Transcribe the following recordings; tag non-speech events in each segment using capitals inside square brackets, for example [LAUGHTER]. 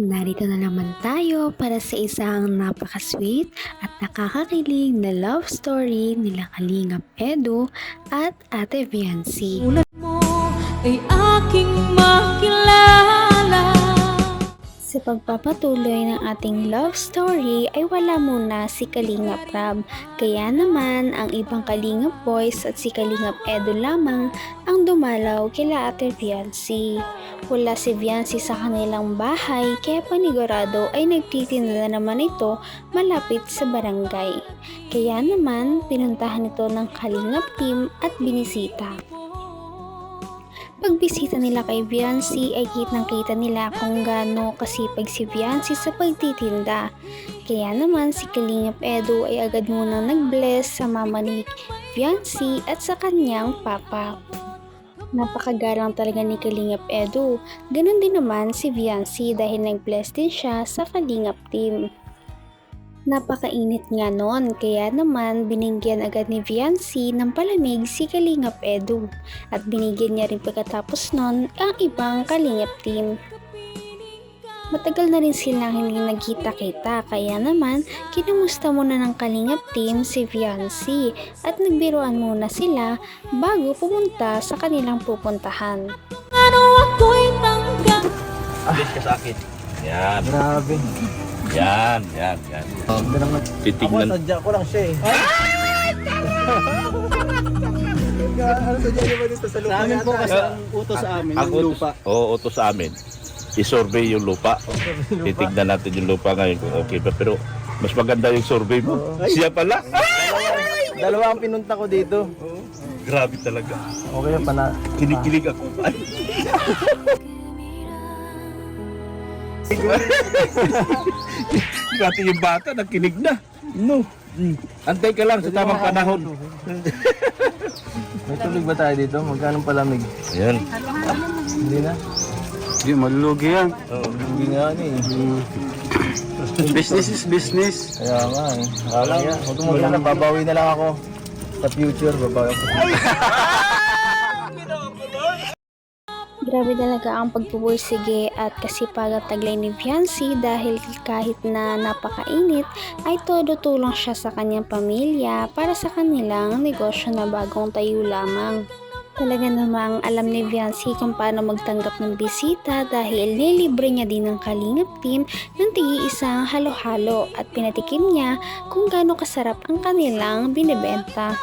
Narito na naman tayo para sa isang napaka-sweet at nakakakilig na love story nila Kalingap Edu at Ate Viancy. mo ay aking makilala Sa pagpapatuloy ng ating love story ay wala muna si Kalingap Rab. Kaya naman ang ibang Kalingap Boys at si Kalingap Edu lamang ang dumalaw kila Ate Viancy. Wala si Viancy sa kanilang bahay kaya panigurado ay nagtitinda naman ito malapit sa barangay. Kaya naman pinuntahan ito ng Kalingap team at binisita. Pagbisita nila kay Viancy ay kitang kita nila kung gaano kasipag si Viancy sa pagtitinda. Kaya naman si Kalingap Edu ay agad munang nag-bless sa mama ni Viancy at sa kanyang papa. Napakagalang talaga ni Kalingap Edu. Ganon din naman si Viancy dahil nag-bless din siya sa Kalingap team. Napakainit nga noon kaya naman binigyan agad ni Viancy ng palamig si Kalingap Edu at binigyan niya rin pagkatapos nun ang ibang Kalingap team. Matagal na rin silang hindi nagkita-kita kaya naman kinamusta muna ng Kalingap team si Viancy at nagbiruan muna sila bago pumunta sa kanilang pupuntahan. Ano ako'y tanggap ka sa akin. Yan, Grabe. Yan, yan, yan. Naman. Ako, Titignan. sadya ko lang siya eh. ano sadya ba dito sa lupa Sa amin po kasi ang utos sa amin, Ang lupa. Oo, utos sa amin. I-survey yung lupa. Titignan natin yung lupa ngayon kung okay pa. Pero mas maganda yung survey mo. Oo. Siya pala. Dalawa ang pinunta ko dito. Grabe talaga. Okay pa na. Kinikilig ako. [LAUGHS] Dati yung bata, nakinig na. No. Mm. Antay ka lang sa tamang panahon. [LAUGHS] May tulog ba tayo dito? Magkano palamig? Ayan. Hindi na. Hindi, malulugi yan. Hindi nga ano eh. Business is business. Kaya nga eh. Akala nga. Huwag mo na, babawi na lang ako. Sa future, babawi ako. [LAUGHS] Grabe talaga ang pagpupursige at kasipagang taglay ni Viancy dahil kahit na napakainit ay todo tulong siya sa kanyang pamilya para sa kanilang negosyo na bagong tayo lamang. Talaga namang alam ni Viancy kung paano magtanggap ng bisita dahil nilibre niya din ng kalingap team ng tigi isang halo-halo at pinatikim niya kung gaano kasarap ang kanilang binibenta.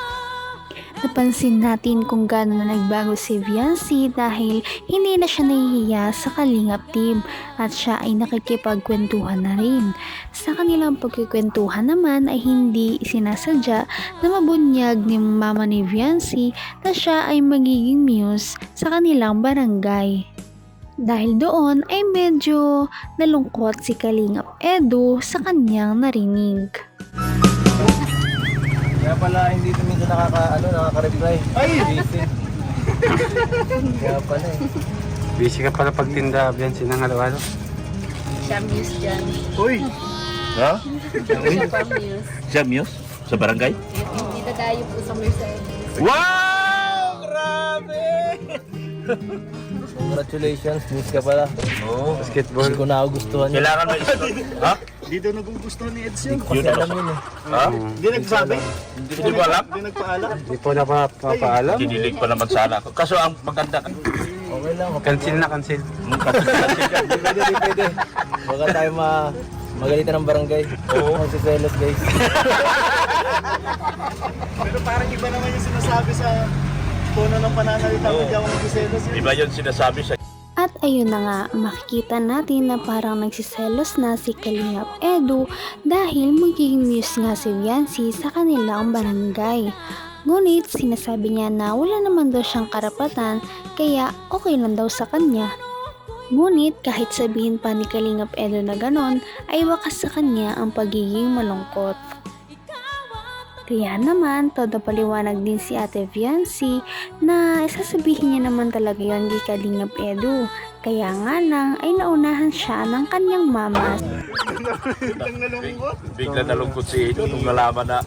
Napansin natin kung gaano na nagbago si Viancy dahil hindi na siya nahihiya sa kalingap team at siya ay nakikipagkwentuhan na rin. Sa kanilang pagkikwentuhan naman ay hindi sinasadya na mabunyag ni mama ni Viancy na siya ay magiging muse sa kanilang barangay. Dahil doon ay medyo nalungkot si Kalingap Edu sa kanyang narinig. Kaya pala hindi ito nakaka, ano, nakaka-reply. Ay! Busy. Kaya pala eh. Busy ka pala pagtinda, Bian, sinang halo-halo. Siya muse dyan. Uy! Ha? Siya pa muse. Siya Muse? Sa barangay? Dito tayo po sa Mercedes. Wow! Congratulations, miss ka pala. Oo. Basketball. Hindi ko na ako gustuhan yun. Kailangan may Ha? Dito nagugustuhan ni Edson. Hindi ko kasi alam yun eh. Ha? Hindi nagsabi. Hindi mo alam? Hindi nagpaalam. Hindi po napapaalam. Kinilig pa naman sana ako. Kaso ang maganda ka. Okay lang. Cancel na cancel. Hindi pwede, hindi pwede. Baka tayo ma magalitan ng barangay. Oo. Magsiselos guys. Pero parang iba naman yung sinasabi sa tono ng pananalita mo, Oo. hindi ako magsiselos. eh. Iba yun sinasabi sa At ayun na nga, makikita natin na parang nagsiselos na si Kalingap Edu dahil magiging muse nga si Viancy sa kanilang barangay. Ngunit sinasabi niya na wala naman daw siyang karapatan kaya okay lang daw sa kanya. Ngunit kahit sabihin pa ni Kalingap Edu na ganon ay wakas sa kanya ang pagiging malungkot. Kaya naman, todo paliwanag din si Ate Viancy na sasabihin niya naman talaga yon kay Kalingap Edu. Kaya nga lang ay naunahan siya ng kanyang mama. Bigla nalungkot si Edo nung nalaman na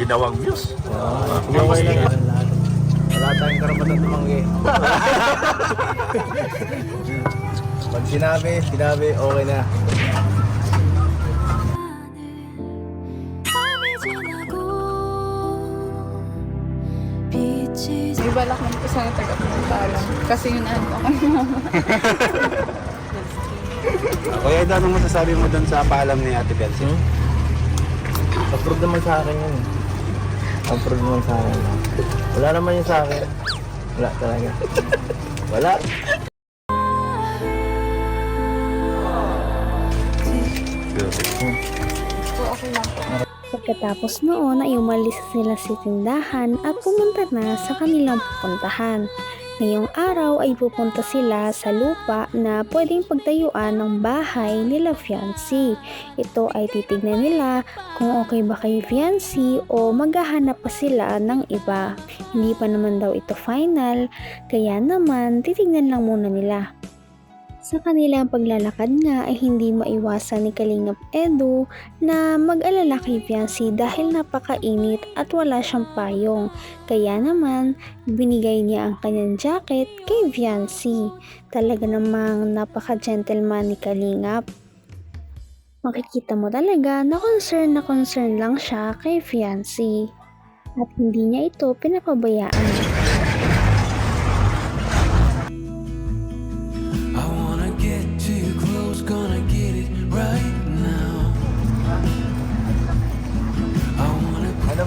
ginawang yan. Wala tayong karapatan tumanggi. [LAUGHS] Pag sinabi, sinabi, okay na. May balak naman po sana taga pagpaalam. Kasi yun ano [LAUGHS] ako. Kuya Edo, anong masasabi mo doon sa paalam ni Ate Biansi? Hmm? Approve naman sa akin yun. Approve naman sa akin. Wala naman yun sa akin. Wala talaga. Wala. Pagkatapos noon ay umalis sila sa tindahan at pumunta na sa kanilang pupuntahan. Ngayong araw ay pupunta sila sa lupa na pwedeng pagtayuan ng bahay nila fiancé. Ito ay titignan nila kung okay ba kay fiancé o maghahanap pa sila ng iba. Hindi pa naman daw ito final, kaya naman titignan lang muna nila. Sa kanilang paglalakad nga ay hindi maiwasan ni Kalingap Edu na mag-alala kay Fiancé dahil napakainit at wala siyang payong. Kaya naman, binigay niya ang kanyang jacket kay Fiancé. Talaga namang napaka-gentleman ni Kalingap. Makikita mo talaga na concern na concern lang siya kay Fiancé. At hindi niya ito pinapabayaan.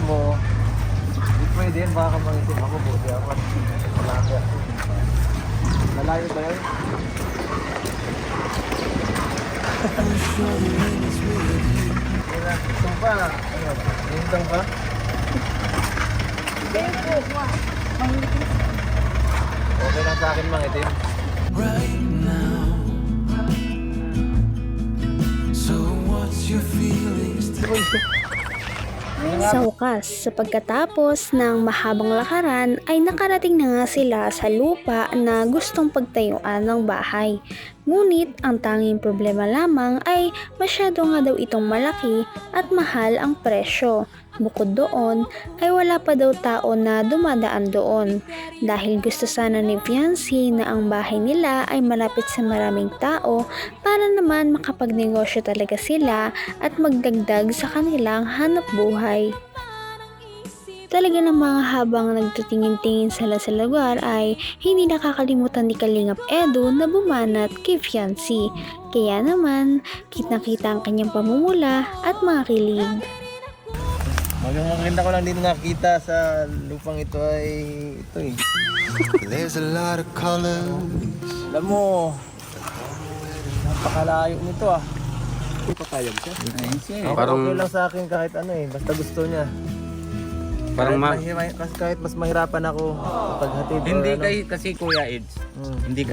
Mo, hindi pwede yun. Baka mangitim ako. Buti ako. Malaki ako. Malayo ba yun? Gusto pa. Ano? Nintang pa? Okay lang sa akin mangitim. right now. So what's your feelings? Sa wakas, sa pagkatapos ng mahabang lakaran ay nakarating na nga sila sa lupa na gustong pagtayuan ng bahay. Ngunit ang tanging problema lamang ay masyado nga daw itong malaki at mahal ang presyo. Bukod doon ay wala pa daw tao na dumadaan doon dahil gusto sana ni Fiancé na ang bahay nila ay malapit sa maraming tao para naman makapagnegosyo talaga sila at magdagdag sa kanilang hanap buhay. Talaga namang habang nagtutingin-tingin sila sa lugar ay hindi nakakalimutan ni Kalingap Edu na bumanat kay Fiancé. Kaya naman, kitang-kita ang kanyang pamumula at mga kilig. Magang maganda ko lang dito nakita sa lupang ito ay ito eh. There's a lot of colors. Alam mo, napakalayo nito ah. Papayag siya. Okay, Parang- okay lang sa akin kahit ano eh, basta gusto niya. Parang ma... kahit, mahira- kasi kahit mas mahirapan ako kapag hatid. or Hindi ano. kay kasi Kuya Eds. Hmm. Hindi ka.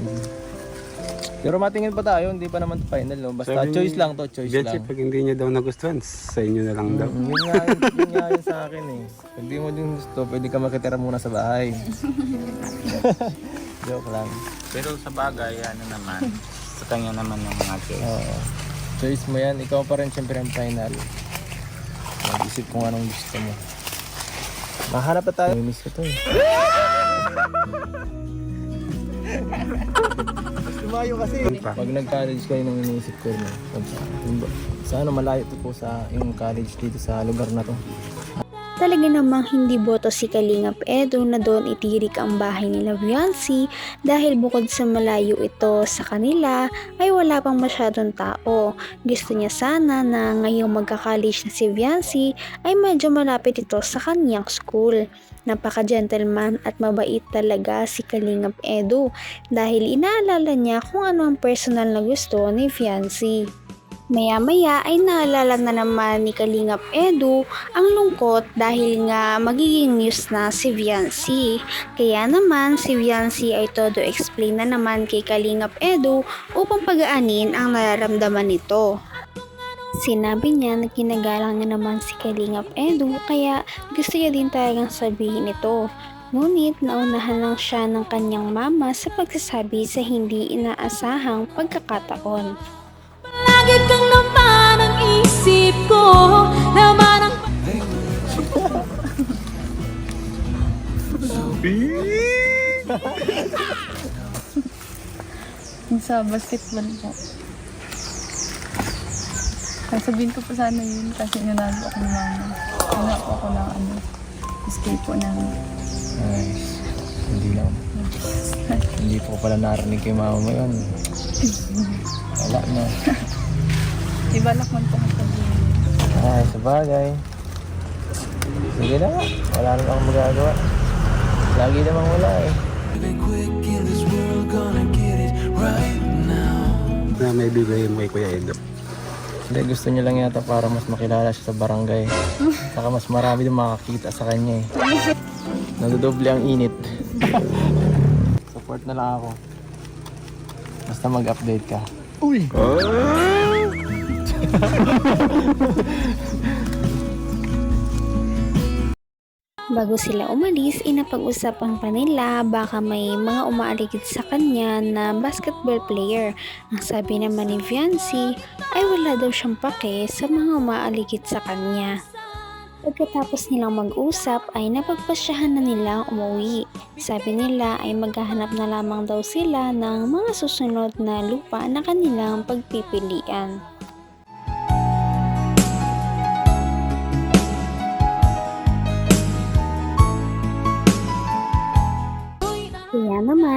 Pero matingin pa tayo, hindi pa naman final no. Basta Sabi ni- choice lang to, choice Biansi, lang. pag hindi niya daw nagustuhan, sa inyo na lang daw. Mm, yun nga yun, yun nga yun sa akin eh. Pag di mo din gusto, pwede ka makitira muna sa bahay. [LAUGHS] Joke lang. Pero sa bagay, ano naman, sa kanya naman yung mga choice. Oo. Choice mo yan, ikaw pa rin siyempre ang final. Mag-isip kung anong gusto mo. Mahanap pa tayo. Miss ko to eh. [LAUGHS] Tumayo kasi. Pag nag-college kayo nang iniisip ko rin. eh. Sa ano, malayo to po sa yung college dito sa lugar na to. Talaga namang hindi boto si Kalingap Edu na doon itirik ang bahay nila Viancy dahil bukod sa malayo ito sa kanila ay wala pang masyadong tao. Gusto niya sana na ngayong magka-college na si Viancy ay medyo malapit ito sa kanyang school. Napaka-gentleman at mabait talaga si Kalingap Edu dahil inaalala niya kung ano ang personal na gusto ni Fiancé. Maya-maya ay naalala na naman ni Kalingap Edu ang lungkot dahil nga magiging news na si Viancy. Kaya naman si Viancy ay todo explain na naman kay Kalingap Edu upang pagaanin ang nararamdaman nito. Sinabi niya na ginagalang niya naman si Kalingap Edu kaya gusto niya din talagang sabihin ito. Ngunit naunahan lang siya ng kanyang mama sa pagsasabi sa hindi inaasahang pagkakataon. Kang naman ang isip ko Naman ang Sa basketball po. Sasabihin ko po sana yun kasi nanalo ako ng mama. Wala po ako ng ano, escape po namin. Nice. Hindi lang. [LAUGHS] Hindi po pala narinig kay mama mo yun. Wala na. [LAUGHS] Ibalak man po ako sabihin. Ay, sa bagay. Sige na nga. Wala naman akong magagawa. Lagi namang wala eh. Na may bigay mo kay Kuya Edo. Hindi, gusto niya lang yata para mas makilala siya sa barangay. Saka mas marami din makakita sa kanya eh. Nadodoble ang init. [LAUGHS] Support na lang ako. Basta mag-update ka. Bago sila umalis, inapag-usapan pa nila baka may mga umaaligid sa kanya na basketball player. Ang sabi naman ni Viancy ay wala daw siyang pake sa mga umaaligid sa kanya. Pagkatapos nilang mag-usap ay napagpasyahan na nilang umuwi. Sabi nila ay maghahanap na lamang daw sila ng mga susunod na lupa na kanilang pagpipilian.